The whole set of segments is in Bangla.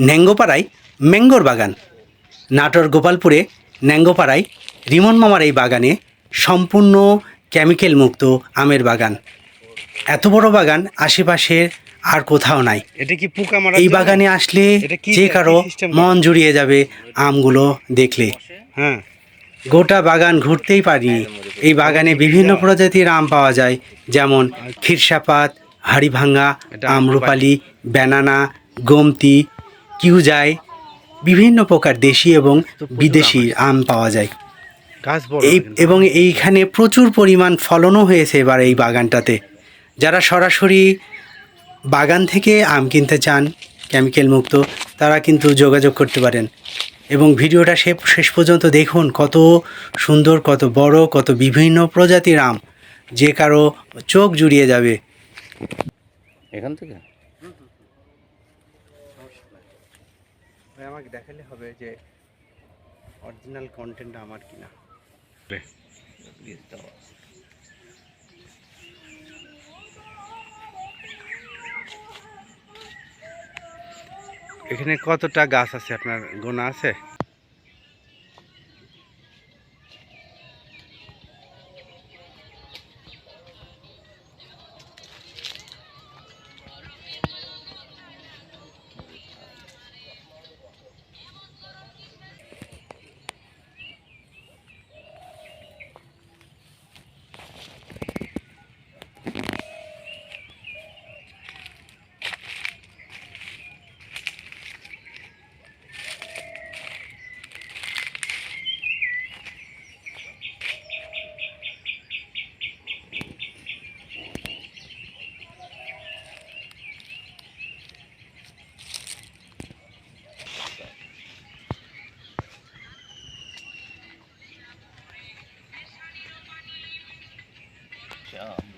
ন্যাঙ্গোপাড়ায় ম্যাঙ্গোর বাগান। নাটোর গোপালপুরে ন্যাঙ্গোপাড়ায় রিমন মামার এই বাগানে সম্পূর্ণ কেমিক্যাল মুক্ত আমের বাগান। এত বড় বাগান আশেপাশে আর কোথাও নাই। এটা কি পোকা মারা এই বাগানে আসলে যে কারও মন জুড়িয়ে যাবে আমগুলো দেখলে। হ্যাঁ। গোটা বাগান ঘুরতেই পারি। এই বাগানে বিভিন্ন প্রজাতির আম পাওয়া যায় যেমন খিরসাপাত হাড়িভাঙ্গা আমরুপালি ব্যানানা গোমতি কিউজাই বিভিন্ন প্রকার দেশি এবং বিদেশি আম পাওয়া যায়। এই এবং এইখানে প্রচুর পরিমাণ ফলনও হয়েছে এবার এই বাগানটাতে। যারা সরাসরি বাগান থেকে আম কিনতে চান কেমিক্যাল মুক্ত তারা কিন্তু যোগাযোগ করতে পারেন। এবং ভিডিওটা সে শেষ পর্যন্ত দেখুন কত সুন্দর কত বড় কত বিভিন্ন প্রজাতির আম যে কারও চোখ জুড়িয়ে যাবে। এখান থেকে? আমাকে দেখালে হবে যে অরিজিনাল কন্টেন্টটা আমার কিনা। এখানে কতটা গাছ আছে? আপনার গোনা আছে? dumb.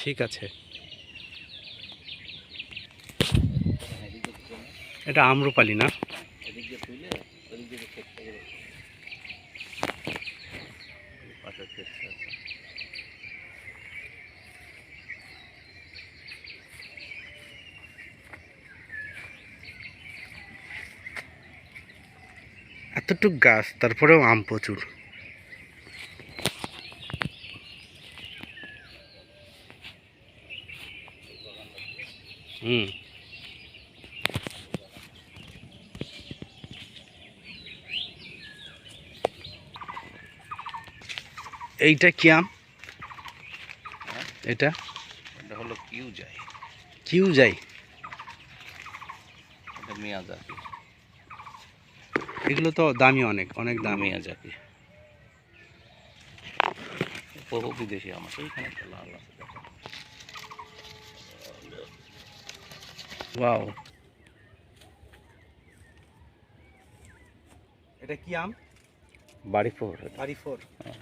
ঠিক আছে। এটা আম্রপালি না? এতটুক গাছ তারপরেও আম প্রচুর। হুম। এইটা কি আম? এটা? এটা হলো কিউ যায় কিউ যাই এটা মিয়াজাকি। এগুলো তো দামি অনেক অনেক দামি। মিয়াজাকি। বহু বিদেশি আমার এইখানে একটা লাল আছে ওয়াও এটা কি আম? বাড়ি ফোর বাড়ি ফোর হ্যাঁ।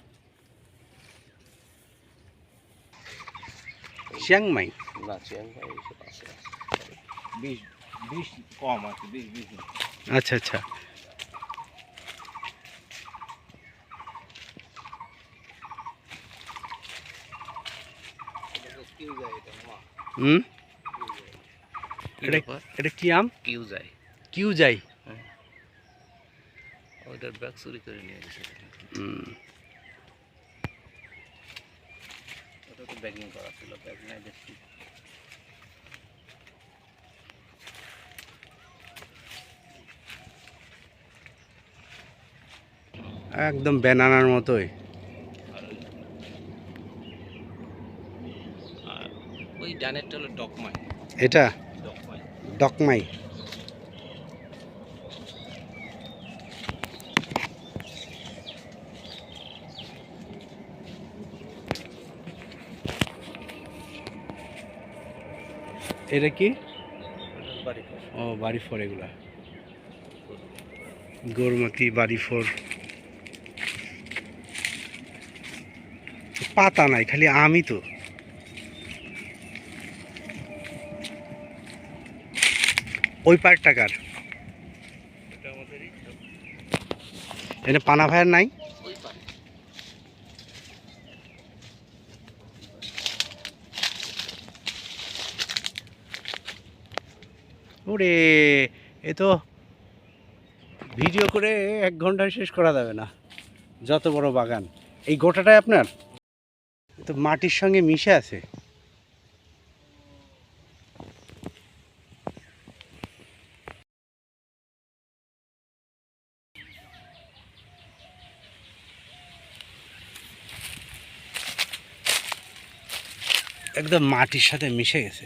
চিয়াংমাই না চিয়াংমাই বিষ বিষ কম আছে বিষ বিষ আচ্ছা আচ্ছা। হুম? এটা কি আম? কিউ যায় কিউ যাই ওইটার ব্যাগ চুরি করে নিয়ে গেছে ওটা তো ব্যাগিং করা ছিল ব্যাগ নাই দেখছি। একদম ব্যানানার মতোই। ওই ডানেরটা হলো ডকমাই এটা? ডকমাই। এটা কি? ও, বাড়ি ফোর এগুলা। গরমতি বাড়ি ফোর? পাতা নাই, খালি আমি তো। ওই পার টাকার এটা পানা ভাইয়ের নাই? ওরে এ তো ভিডিও করে এক ঘন্টায় শেষ করা যাবে না। যত বড় বাগান। এই গোটাটাই আপনার? তো মাটির সঙ্গে মিশে আছে। একদম মাটির সাথে মিশে গেছে।